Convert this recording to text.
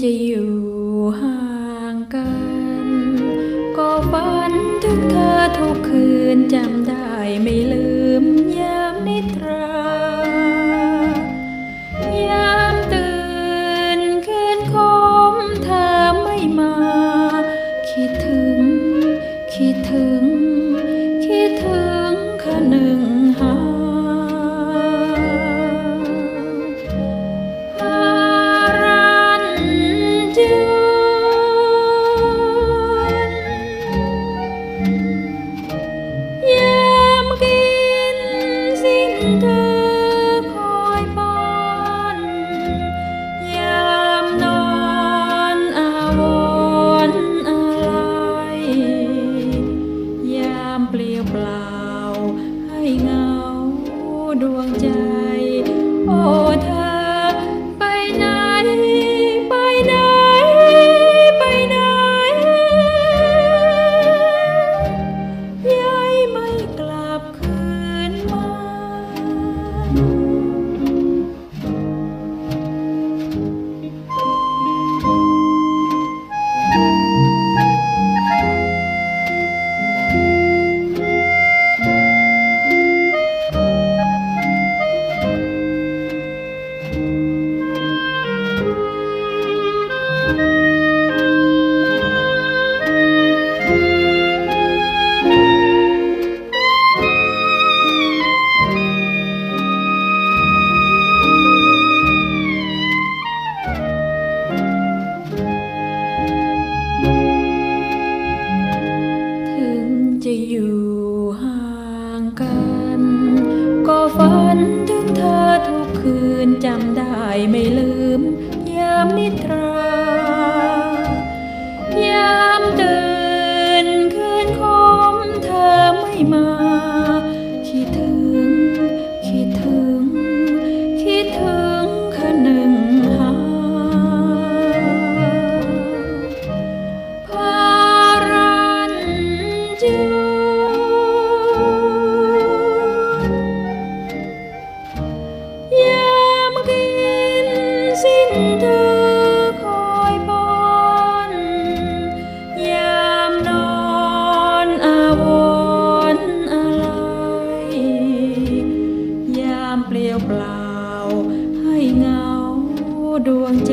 จะอยู่ห่างกัน ก็ฝันถึงเธอทุกคืนจำได้ไม่ลืมยามนิทรายามตื่นคืนคมเธอไม่มา คิดถึง คิดถึง คิดถึงคะหนึ่ง ดวงใจ ฝันถึงเธอทุกคืนจำได้ไม่ลืม ยามนิทรายามตื่นคืนคมเธอไม่มา คิดถึง ให้เงาดวงใจ